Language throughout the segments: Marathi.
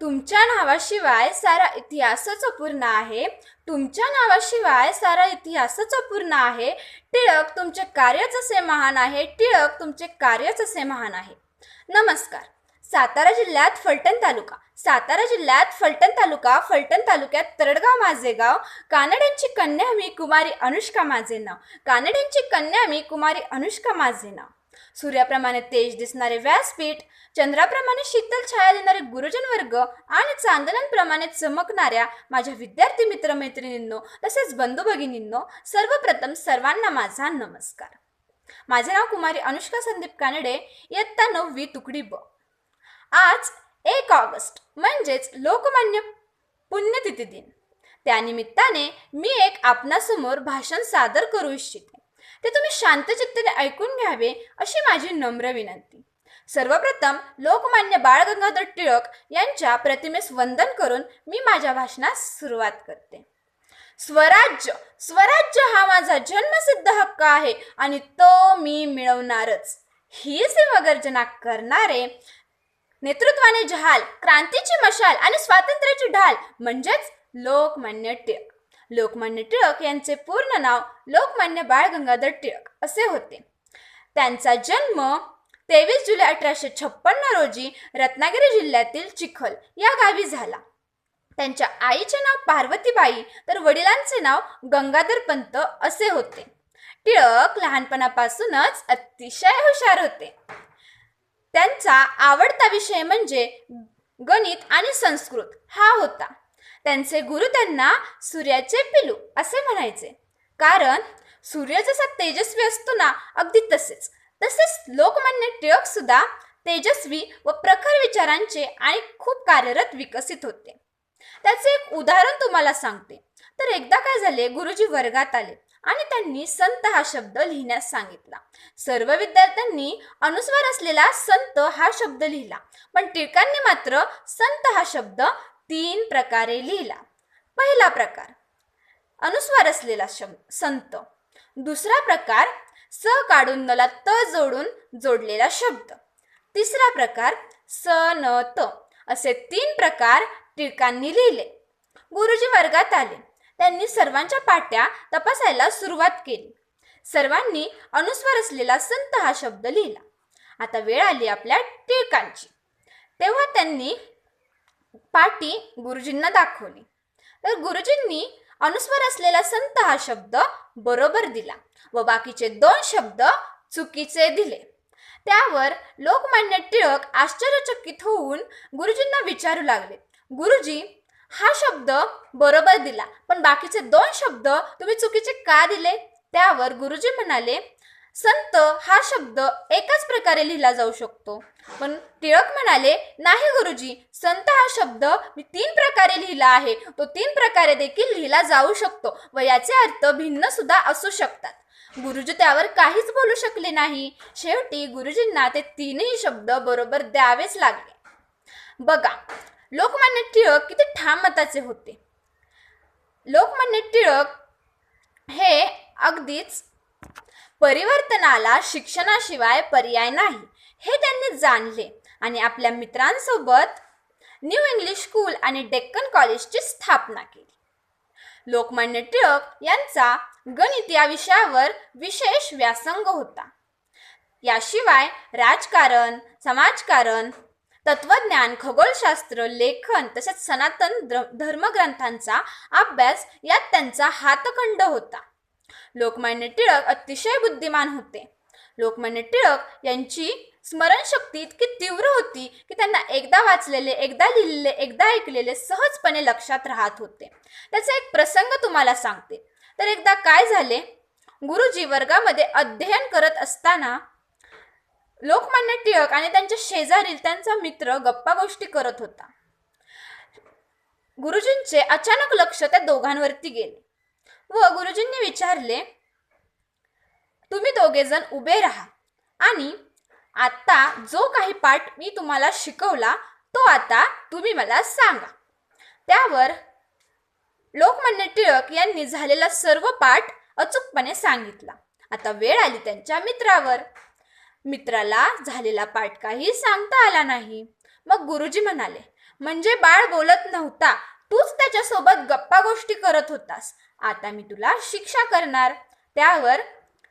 तुमच्या नावाशिवाय सारा इतिहासच अपूर्ण आहे. तुमच्या नावाशिवाय सारा इतिहासच अपूर्ण आहे. टिळक तुमचे कार्यच असे महान आहे. टिळक तुमचे कार्यच असे महान आहे. नमस्कार. सातारा जिल्ह्यात फलटण तालुका. सातारा जिल्ह्यात फलटण तालुका. फलटण तालुक्यात तरडगाव माझे गाव कानड्यांची कन्या मी कुमारी अनुष्का माझे नाव. कानड्यांची कन्या मी कुमारी अनुष्का माझे नाव. सूर्याप्रमाणे तेज दिसणारे व्यासपीठ चंद्राप्रमाणे शीतल छाया देणारे गुरुजन वर्ग आणि चांदण्यांप्रमाणे चमकणाऱ्या माझ्या विद्यार्थी मित्रमैत्रिणींनो तसेच बंधू भगिनींनो सर्वप्रथम सर्वांना माझा नमस्कार. माझे नाव कुमारी अनुष्का संदीप कानडे इयत्ता नववी तुकडी ब. आज एक ऑगस्ट म्हणजेच लोकमान्य पुण्यतिथी दिन. त्यानिमित्ताने मी एक आपणासमोर भाषण सादर करू इच्छिते. ते तुम्ही शांतचित्तेने ऐकून घ्यावे अशी माझी नम्र विनंती. सर्वप्रथम लोकमान्य बाळ गंगाधर टिळक यांच्या प्रतिमेस वंदन करून मी माझ्या भाषणास सुरुवात करते. स्वराज्य स्वराज्य हा माझा जन्मसिद्ध हक्क आहे आणि तो मी मिळवणारच. ही गर्जना करणारे नेतृत्वाने जहाल क्रांतीची मशाल आणि स्वातंत्र्याची ढाल म्हणजेच लोकमान्य टिळक. लोकमान्य टिळक यांचे पूर्ण नाव लोकमान्य बाळ गंगाधर टिळक असे होते. त्यांचा जन्म तेवीस जुलै अठराशे छप्पन्न रोजी रत्नागिरी जिल्ह्यातील चिखल या गावी झाला. त्यांच्या आईचे नाव पार्वतीबाई तर वडिलांचे नाव गंगाधर पंत असे होते. टिळक लहानपणापासूनच अतिशय हुशार होते. त्यांचा आवडता विषय म्हणजे गणित आणि संस्कृत हा होता. त्यांचे गुरु त्यांना सूर्याचे पिलू असे म्हणायचे. कारण सूर्य जसा तेजस्वी असतो ना अगदी तसेच. तसेच लोकमान्य टिळक सुद्धा तेजस्वी व प्रखर विचारांचे आणि खूप कार्यरत विकसित होते. त्याचे एक उदाहरण तुम्हाला सांगते. तर एकदा काय झाले गुरुजी वर्गात आले आणि त्यांनी संत हा शब्द लिहिण्यास सांगितला. सर्व विद्यार्थ्यांनी अनुस्वार असलेला संत हा शब्द लिहिला. पण टिळकांनी मात्र संत हा शब्द तीन प्रकारे लिहिला. पहिला प्रकार अनुस्वार असलेला शब्द संत. दुसरा प्रकार स काढून नला त जोडून जोडलेला शब्द. तिसरा प्रकार स न त. असे तीन प्रकार टिळकांनी लिहिले. गुरुजी वर्गात आले. त्यांनी सर्वांच्या पाट्या तपासायला सुरुवात केली. सर्वांनी अनुस्वार असलेला संत हा शब्द लिहिला. आता वेळ आली आपल्या टिळकांची. तेव्हा त्यांनी पाटी गुरुजींना दाखवली. तर गुरुजींनी अनुस्वार असलेला संत हा शब्द बरोबर दिला व बाकीचे दोन शब्द चुकीचे दिले. त्यावर लोकमान्य टिळक आश्चर्यचकित होऊन गुरुजींना विचारू लागले. गुरुजी हा शब्द बरोबर दिला पण बाकीचे दोन शब्द तुम्ही चुकीचे का दिले? त्यावर गुरुजी म्हणाले संत हा शब्द एकाच प्रकारे लिहिला जाऊ शकतो. पण टिळक म्हणाले नाही गुरुजी संत हा शब्द मी तीन प्रकारे लिहिला आहे. तो तीन प्रकारे देखील लिहिला जाऊ शकतो व याचे अर्थ भिन्न सुद्धा असू शकतात. गुरुजी त्यावर काहीच बोलू शकले नाही. शेवटी गुरुजींना ते तीनही शब्द बरोबर द्यावेच लागले. बघा लोकमान्य टिळक किती ठाम मताचे होते. लोकमान्य टिळक हे अगदीच परिवर्तनाला शिक्षणाशिवाय पर्याय नाही हे त्यांनी जाणले. आणि आपल्या मित्रांसोबत न्यू इंग्लिश स्कूल आणि डेक्कन कॉलेजची स्थापना केली. लोकमान्य टिळक यांचा गणित या विषयावर विशेष व्यासंग होता. याशिवाय राजकारण समाजकारण तत्वज्ञान खगोलशास्त्र लेखन तसेच सनातन धर्मग्रंथांचा अभ्यास यात त्यांचा हातखंड होता. लोकमान्य टिळक अतिशय बुद्धिमान होते. लोकमान्य टिळक यांची स्मरणशक्ती इतकी तीव्र होती की त्यांना एकदा वाचलेले एकदा लिहिलेले एकदा ऐकलेले सहजपणे लक्षात राहत होते. त्याचा एक प्रसंग तुम्हाला सांगते. तर एकदा काय झाले? गुरुजी वर्गामध्ये अध्ययन करत असताना लोकमान्य टिळक आणि त्यांच्या शेजारील त्यांचा मित्र गप्पा गोष्टी करत होता. गुरुजींचे अचानक लक्ष त्या दोघांवरती गेले. व गुरुजींनी विचारले तुम्ही दोघेजण उभे राहा. आणि आता जो काही पाठ मी तुम्हाला शिकवला तो आता तुम्ही मला सांगा. त्यावर लोकमान्य टिळक यांनी झालेला सर्व पाठ अचूकपणे सांगितला. आता वेळ आली त्यांच्या मित्रावर. मित्राला झालेला पाठ काही सांगता आला नाही. मग गुरुजी म्हणाले म्हणजे बाळ बोलत नव्हता तूच त्याच्यासोबत गप्पा गोष्टी करत होतास. आता मी तुला शिक्षा करणार. त्यावर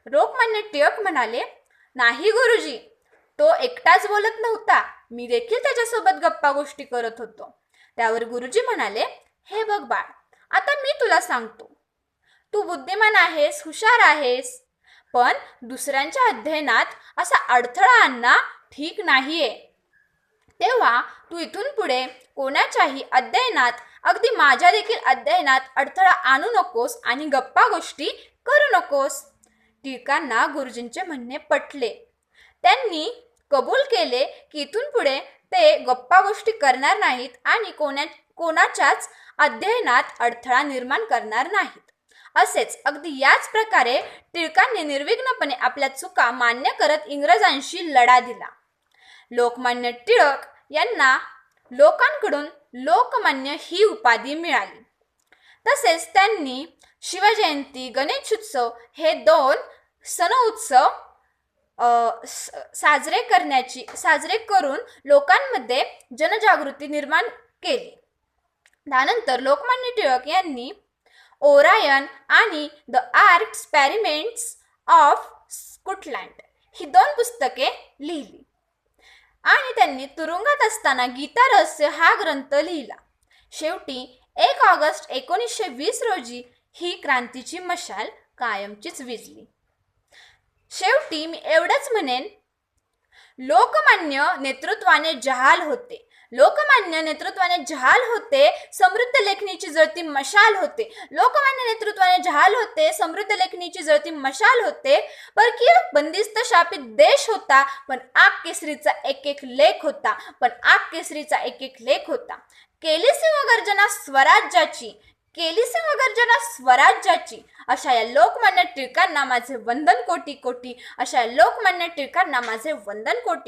लोकमान्य टिळक म्हणाले नाही गुरुजी तो एकटाच बोलत नव्हता. मी देखील त्याच्यासोबत गप्पा गोष्टी करत होतो. त्यावर गुरुजी म्हणाले हे बघ बाळ आता मी तुला सांगतो. तू बुद्धिमान आहेस हुशार आहेस पण दुसऱ्यांच्या अध्ययनात असा अडथळा आणणं ठीक नाहीये. तेव्हा तू इथून पुढे कोणाच्याही अध्ययनात अगदी माझ्या देखील अध्ययनात अडथळा आणू नकोस आणि गप्पा गोष्टी करू नकोस. टिळकांना गुरुजींचे म्हणणे पटले. त्यांनी कबूल केले की इथून पुढे ते गप्पा गोष्टी करणार नाहीत आणि कोणा कोणाच्याच अध्ययनात अडथळा निर्माण करणार नाहीत. असेच अगदी याच प्रकारे टिळकांनी निर्विघ्नपणे आपल्या चुका मान्य करत इंग्रजांशी लढा दिला. लोकमान्य टिळक यांना लोकांकडून लोकमान्य ही उपाधी मिळाली. तसेच त्यांनी शिवजयंती गणेशोत्सव हे दोन सण उत्सव स- साजरे करण्याची साजरे करून लोकांमध्ये जनजागृती निर्माण केली. त्यानंतर लोकमान्य टिळक यांनी ओरायन आणि the art experiments of Scotland ही दोन पुस्तके लिहिली. आणि त्यांनी तुरुंगात असताना गीता रहस्य हा ग्रंथ लिहिला. शेवटी एक ऑगस्ट एकोणीसशे वीस रोजी ही क्रांतीची मशाल कायमचीच विजली. शेवटी मी एवढंच म्हणेन लोकमान्य नेतृत्वाने जहाल होते. लोकमान्य नेतृत्वाने जहाल होते समृद्ध लेखणीची जळती मशाल होते. लोकमान्य नेतृत्वाने जहाल होते समृद्ध लेखणीची जळती मशाल होते. परकीय बंदिस्त शापित देश होता पण आग केसरीचा एक एक लेख होता पण आग केसरीचा एक एक लेख होता. केली सिंहगर्जना स्वराज्याची केली सिंहगर्जना स्वराज्याची अशा या लोकमान्य टिळकांना माझे वंदन कोटी कोटी अशा या लोकमान्य टिळकांना माझे वंदन कोटी